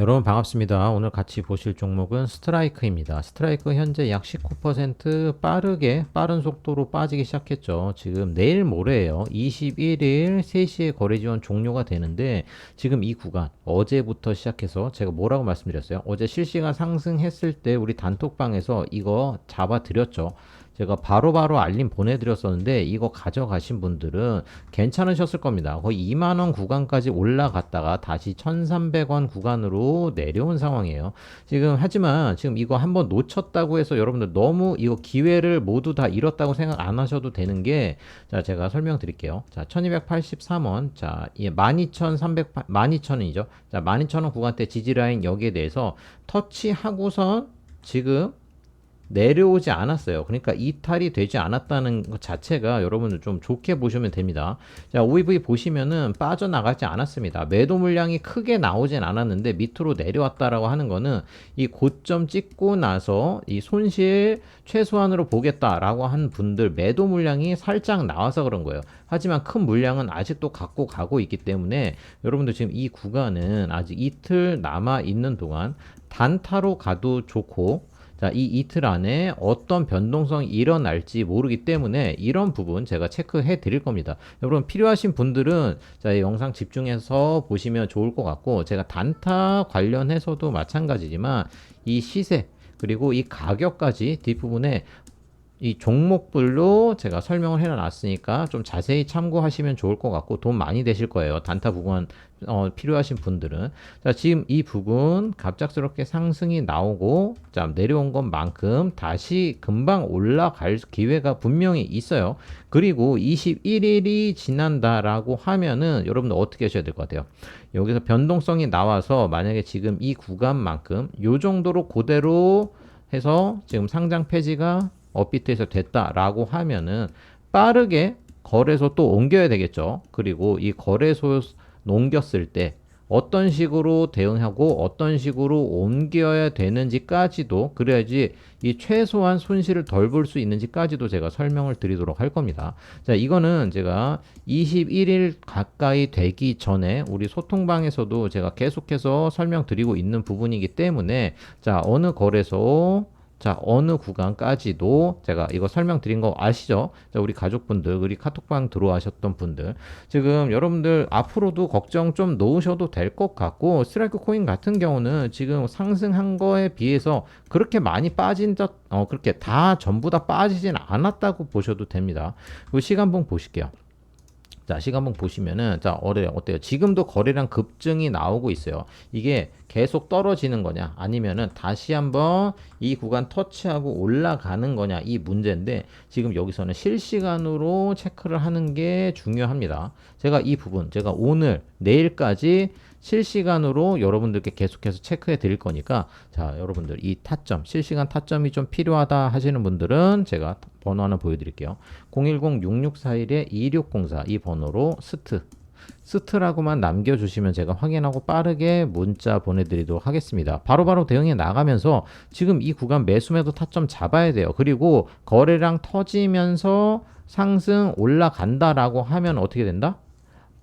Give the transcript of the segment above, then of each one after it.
여러분 반갑습니다. 오늘 같이 보실 종목은 스트라이크입니다. 스트라이크 현재 약 19% 빠르게 빠른 속도로 빠지기 시작했죠. 지금 내일 모레예요. 21일 3시에 거래 지원 종료가 되는데 지금 이 구간 어제부터 시작해서 제가 뭐라고 말씀드렸어요? 어제 실시간 상승했을 때 우리 단톡방에서 이거 잡아 드렸죠. 제가 바로바로 바로 알림 보내드렸었는데 이거 가져가신 분들은 괜찮으셨을 겁니다. 거의 2만원 구간까지 올라갔다가 다시 1,300원 구간으로 내려온 상황이에요. 지금 하지만 지금 이거 한번 놓쳤다고 해서 여러분들 너무 이거 기회를 모두 다 잃었다고 생각 안 하셔도 되는 게 자, 제가 설명드릴게요. 자, 1283원. 자, 예, 12,300, 12,000원이죠. 자, 12,000원 구간대 지지 라인 여기에 대해서 터치하고선 지금 내려오지 않았어요. 그러니까 이탈이 되지 않았다는 것 자체가 여러분들 좀 좋게 보시면 됩니다. 자, OEV 보시면은 빠져나가지 않았습니다. 매도 물량이 크게 나오진 않았는데 밑으로 내려왔다라고 하는 거는 이 고점 찍고 나서 이 손실 최소한으로 보겠다라고 한 분들 매도 물량이 살짝 나와서 그런 거예요. 하지만 큰 물량은 아직도 갖고 가고 있기 때문에 여러분들 지금 이 구간은 아직 이틀 남아 있는 동안 단타로 가도 좋고 자, 이 이틀 안에 어떤 변동성이 일어날지 모르기 때문에 이런 부분 제가 체크해 드릴 겁니다. 여러분 필요하신 분들은 자, 이 영상 집중해서 보시면 좋을 것 같고 제가 단타 관련해서도 마찬가지지만 이 시세 그리고 이 가격까지 뒷부분에 이 종목별로 제가 설명을 해놨으니까 좀 자세히 참고하시면 좋을 것 같고 돈 많이 되실 거예요. 단타 부분 어, 필요하신 분들은 자 지금 이 부분 갑작스럽게 상승이 나오고 자 내려온 것만큼 다시 금방 올라갈 기회가 분명히 있어요. 그리고 21일이 지난다라고 하면은 여러분들 어떻게 하셔야 될 것 같아요? 여기서 변동성이 나와서 만약에 지금 이 구간만큼 요 정도로 그대로 해서 지금 상장 폐지가 업비트에서 됐다라고 하면은 빠르게 거래소 또 옮겨야 되겠죠. 그리고 이 거래소 옮겼을 때 어떤 식으로 대응하고 어떤 식으로 옮겨야 되는지까지도 그래야지 이 최소한 손실을 덜 볼 수 있는지까지도 제가 설명을 드리도록 할 겁니다. 자, 이거는 제가 21일 가까이 되기 전에 우리 소통방에서도 제가 계속해서 설명드리고 있는 부분이기 때문에 자, 어느 거래소 자, 어느 구간까지도 제가 이거 설명드린 거 아시죠? 자, 우리 가족분들, 우리 카톡방 들어와셨던 분들. 지금 여러분들 앞으로도 걱정 좀 놓으셔도 될 것 같고, 스트라이크 코인 같은 경우는 지금 상승한 거에 비해서 그렇게 많이 빠진 적, 어, 그렇게 다 전부 다 빠지진 않았다고 보셔도 됩니다. 그 시간봉 보실게요. 자, 시간봉 보시면은 자, 어래 어때요? 지금도 거래량 급증이 나오고 있어요. 이게 계속 떨어지는 거냐 아니면은 다시 한번 이 구간 터치하고 올라가는 거냐 이 문제인데 지금 여기서는 실시간으로 체크를 하는 게 중요합니다. 제가 이 부분 제가 오늘 내일까지 실시간으로 여러분들께 계속해서 체크해 드릴 거니까 자 여러분들 이 타점 실시간 타점이 좀 필요하다 하시는 분들은 제가 번호 하나 보여드릴게요 010-6641-2604 이 번호로 스트 스트라고만 남겨주시면 제가 확인하고 빠르게 문자 보내드리도록 하겠습니다. 바로바로 바로 대응해 나가면서 지금 이 구간 매수매도 타점 잡아야 돼요. 그리고 거래량 터지면서 상승 올라간다라고 하면 어떻게 된다?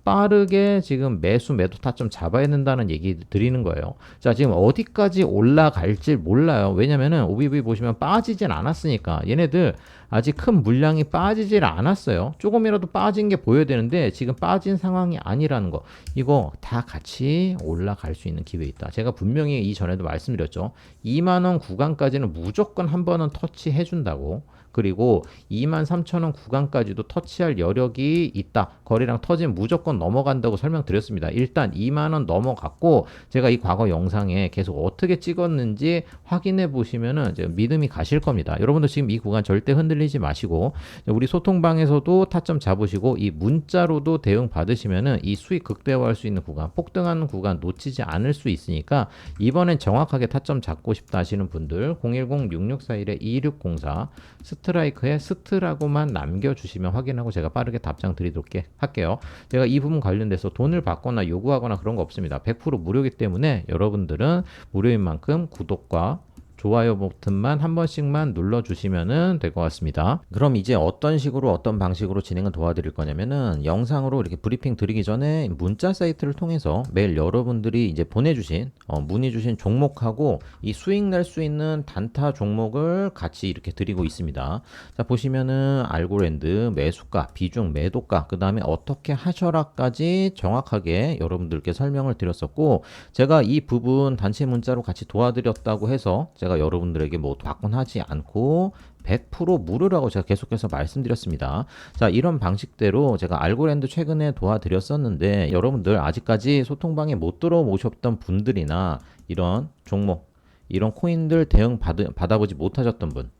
빠르게 지금 매수 매도 타점 잡아야 된다는 얘기 드리는 거예요. 자, 지금 어디까지 올라갈지 몰라요. 왜냐면은 OBV 보시면 빠지진 않았으니까 얘네들 아직 큰 물량이 빠지질 않았어요. 조금이라도 빠진 게 보여야 되는데 지금 빠진 상황이 아니라는 거. 이거 다 같이 올라갈 수 있는 기회 있다. 제가 분명히 이전에도 말씀드렸죠. 2만 원 구간까지는 무조건 한 번은 터치해 준다고. 그리고 23,000원 구간까지도 터치할 여력이 있다. 거래량 터지면 무조건 넘어간다고 설명드렸습니다. 일단 2만원 넘어갔고 제가 이 과거 영상에 계속 어떻게 찍었는지 확인해 보시면은 믿음이 가실 겁니다. 여러분도 지금 이 구간 절대 흔들리지 마시고 우리 소통방에서도 타점 잡으시고 이 문자로도 대응 받으시면은 이 수익 극대화할 수 있는 구간, 폭등하는 구간 놓치지 않을 수 있으니까 이번엔 정확하게 타점 잡고 싶다 하시는 분들 010-6641-2604 스 트라이크에 스트라고만 남겨주시면 확인하고 제가 빠르게 답장 드리도록 할게요. 제가 이 부분 관련돼서 돈을 받거나 요구하거나 그런 거 없습니다. 100% 무료이기 때문에 여러분들은 무료인 만큼 구독과 좋아요 버튼만 한 번씩만 눌러 주시면 될 것 같습니다. 그럼 이제 어떤 식으로 어떤 방식으로 진행을 도와드릴 거냐면은 영상으로 이렇게 브리핑 드리기 전에 문자 사이트를 통해서 매일 여러분들이 이제 보내주신 어, 문의 주신 종목하고 이 수익 낼 수 있는 단타 종목을 같이 이렇게 드리고 있습니다. 자 보시면은 알고랜드 매수가, 비중, 매도가, 그 다음에 어떻게 하셔라까지 정확하게 여러분들께 설명을 드렸었고 제가 이 부분 단체 문자로 같이 도와드렸다고 해서 제가 여러분들에게 뭐 바꾼하지 않고 100% 무료라고 제가 계속해서 말씀드렸습니다. 자, 이런 방식대로 제가 알고랜드 최근에 도와드렸었는데 여러분들 아직까지 소통방에 못 들어오셨던 분들이나 이런 종목, 이런 코인들 대응 받, 받아보지 못하셨던 분,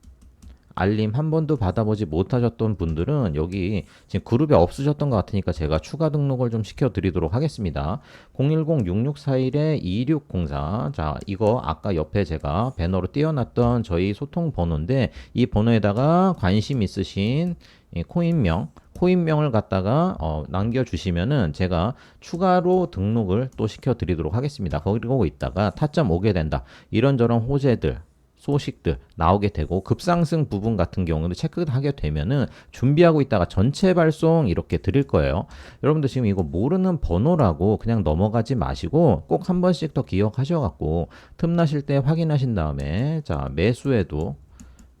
알림 한 번도 받아보지 못하셨던 분들은 여기 지금 그룹에 없으셨던 것 같으니까 제가 추가 등록을 좀 시켜드리도록 하겠습니다. 010-6641-2604. 자, 이거 아까 옆에 제가 배너로 띄워놨던 저희 소통 번호인데 이 번호에다가 관심 있으신 이 코인명, 코인명을 갖다가 어, 남겨주시면은 제가 추가로 등록을 또 시켜드리도록 하겠습니다. 거기고 있다가 타점 오게 된다. 이런저런 호재들, 소식들 나오게 되고 급상승 부분 같은 경우는 체크하게 되면은 준비하고 있다가 전체 발송 이렇게 드릴 거예요. 여러분들 지금 이거 모르는 번호라고 그냥 넘어가지 마시고 꼭 한 번씩 더 기억하셔 갖고 틈나실 때 확인하신 다음에 자 매수에도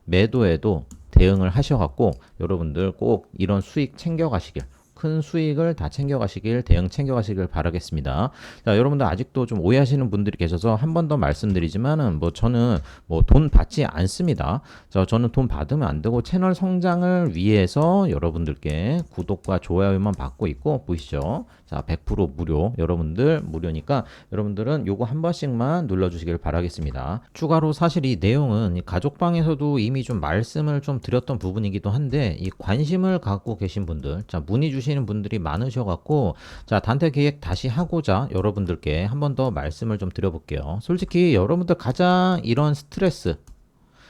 매도에도 대응을 하셔 갖고 여러분들 꼭 이런 수익 챙겨 가시길 큰 수익을 다 챙겨가시길 대응 챙겨가시길 바라겠습니다. 자, 여러분들 아직도 좀 오해하시는 분들이 계셔서 한 번 더 말씀드리지만은 뭐 저는 뭐 돈 받지 않습니다. 자, 저는 돈 받으면 안 되고 채널 성장을 위해서 여러분들께 구독과 좋아요만 받고 있고 보이시죠? 자, 100% 무료. 여러분들 무료니까 여러분들은 요거 한 번씩만 눌러 주시길 바라겠습니다. 추가로 사실 이 내용은 이 가족방에서도 이미 좀 말씀을 좀 드렸던 부분이기도 한데 이 관심을 갖고 계신 분들, 자 문의 주시는 분들이 많으셔 갖고 자 단태 계획 다시 하고자 여러분들께 한 번 더 말씀을 좀 드려 볼게요. 솔직히 여러분들 가장 이런 스트레스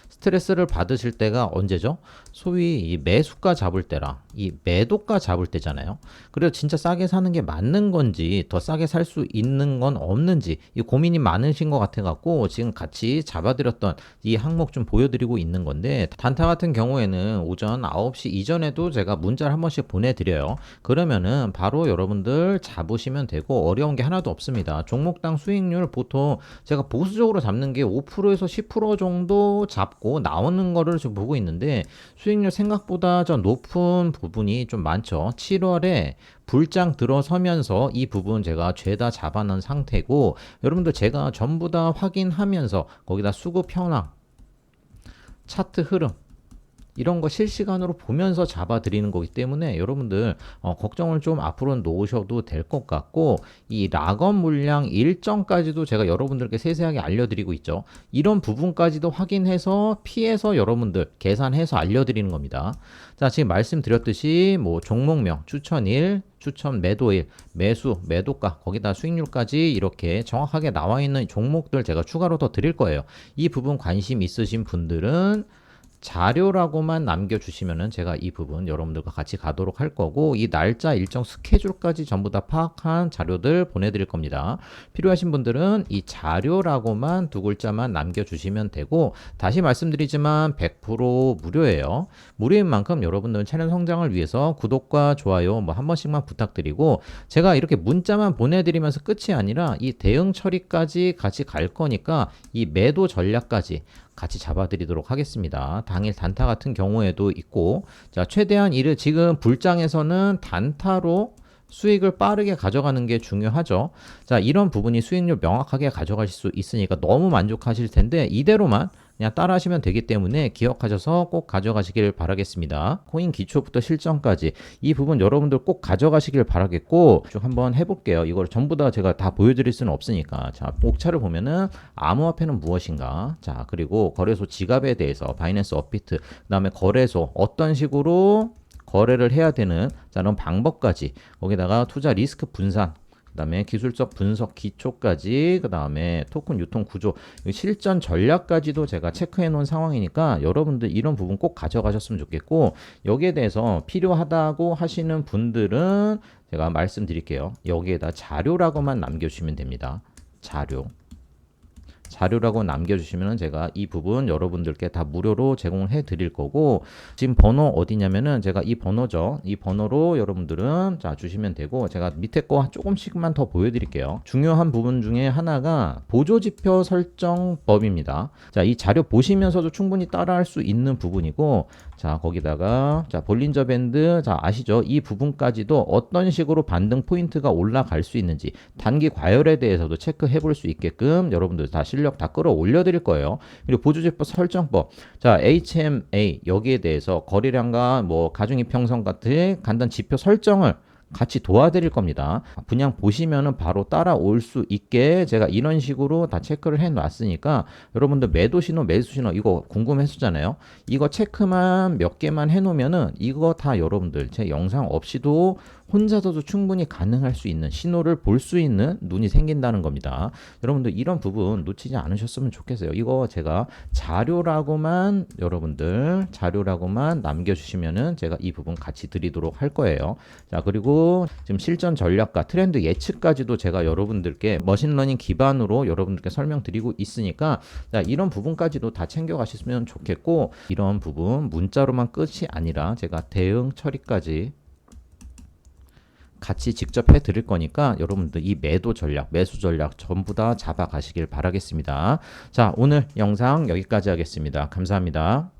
스트레스를 받으실 때가 언제죠? 소위 이 매수가 잡을 때랑 이 매도가 잡을 때잖아요. 그래서 진짜 싸게 사는 게 맞는 건지 더 싸게 살 수 있는 건 없는지 이 고민이 많으신 것 같아 갖고 지금 같이 잡아드렸던 이 항목 좀 보여드리고 있는 건데 단타 같은 경우에는 오전 9시 이전에도 제가 문자를 한 번씩 보내드려요. 그러면은 바로 여러분들 잡으시면 되고 어려운 게 하나도 없습니다. 종목당 수익률 보통 제가 보수적으로 잡는 게 5%에서 10% 정도 잡고 나오는 거를 지금 보고 있는데 수익률 생각보다 저 높은 부분 이 좀 많죠. 7월에 불장 들어서면서 이 부분 제가 죄다 잡아놓은 상태고 여러분들 제가 전부 다 확인하면서 거기다 수급 현황 차트 흐름 이런 거 실시간으로 보면서 잡아드리는 거기 때문에 여러분들 어, 걱정을 좀 앞으로는 놓으셔도 될 것 같고 이 락업 물량 일정까지도 제가 여러분들께 세세하게 알려드리고 있죠. 이런 부분까지도 확인해서 피해서 여러분들 계산해서 알려드리는 겁니다. 자 지금 말씀드렸듯이 뭐 종목명 추천일 추천 매도일, 매수, 매도가, 거기다 수익률까지 이렇게 정확하게 나와 있는 종목들 제가 추가로 더 드릴 거예요. 이 부분 관심 있으신 분들은 자료라고만 남겨주시면은 제가 이 부분 여러분들과 같이 가도록 할 거고 이 날짜 일정 스케줄까지 전부 다 파악한 자료들 보내드릴 겁니다. 필요하신 분들은 이 자료라고만 두 글자만 남겨주시면 되고 다시 말씀드리지만 100% 무료예요. 무료인 만큼 여러분들 채널 성장을 위해서 구독과 좋아요 뭐 한 번씩만 부탁드리고 제가 이렇게 문자만 보내드리면서 끝이 아니라 이 대응 처리까지 같이 갈 거니까 이 매도 전략까지 같이 잡아드리도록 하겠습니다. 당일 단타 같은 경우에도 있고, 자, 최대한 이를 지금 불장에서는 단타로 수익을 빠르게 가져가는 게 중요하죠. 자, 이런 부분이 수익률 명확하게 가져가실 수 있으니까 너무 만족하실 텐데, 이대로만 그냥 따라 하시면 되기 때문에 기억하셔서 꼭 가져가시길 바라겠습니다. 코인 기초부터 실전까지 이 부분 여러분들 꼭 가져가시길 바라겠고 쭉 한번 해볼게요. 이걸 전부 다 제가 다 보여드릴 수는 없으니까 자 목차를 보면은 암호화폐는 무엇인가 자 그리고 거래소 지갑에 대해서 바이낸스 업비트 그 다음에 거래소 어떤 식으로 거래를 해야 되는 자, 그런 방법까지 거기다가 투자 리스크 분산 그 다음에 기술적 분석 기초까지 그 다음에 토큰 유통 구조 실전 전략까지도 제가 체크해 놓은 상황이니까 여러분들 이런 부분 꼭 가져가셨으면 좋겠고 여기에 대해서 필요하다고 하시는 분들은 제가 말씀드릴게요. 여기에다 자료라고만 남겨주시면 됩니다. 자료. 자료라고 남겨주시면 제가 이 부분 여러분들께 다 무료로 제공해 드릴 거고 지금 번호 어디냐면은 제가 이 번호죠. 이 번호로 여러분들은 자 주시면 되고 제가 밑에 거 조금씩만 더 보여드릴게요. 중요한 부분 중에 하나가 보조지표 설정법입니다. 자, 이 자료 보시면서도 충분히 따라할 수 있는 부분이고 자, 거기다가 자, 볼린저 밴드 자, 아시죠? 이 부분까지도 어떤 식으로 반등 포인트가 올라갈 수 있는지 단기 과열에 대해서도 체크해 볼 수 있게끔 여러분들 다 실력 다 끌어올려 드릴 거예요. 그리고 보조지표 설정법. 자, HMA 여기에 대해서 거래량과 뭐 가중이 평선 같은 간단 지표 설정을 같이 도와드릴 겁니다. 그냥 보시면은 바로 따라올 수 있게 제가 이런 식으로 다 체크를 해 놨으니까 여러분들 매도 신호, 매수 신호 이거 궁금했었잖아요. 이거 체크만 몇 개만 해 놓으면은 이거 다 여러분들 제 영상 없이도 혼자서도 충분히 가능할 수 있는 신호를 볼 수 있는 눈이 생긴다는 겁니다. 여러분들 이런 부분 놓치지 않으셨으면 좋겠어요. 이거 제가 자료라고만 여러분들 자료라고만 남겨 주시면은 제가 이 부분 같이 드리도록 할 거예요. 자 그리고 지금 실전 전략과 트렌드 예측까지도 제가 여러분들께 머신러닝 기반으로 여러분들께 설명드리고 있으니까 자 이런 부분까지도 다 챙겨 가셨으면 좋겠고 이런 부분 문자로만 끝이 아니라 제가 대응 처리까지 같이 직접 해 드릴 거니까 여러분들 이 매도 전략, 매수 전략 전부 다 잡아 가시길 바라겠습니다. 자, 오늘 영상 여기까지 하겠습니다. 감사합니다.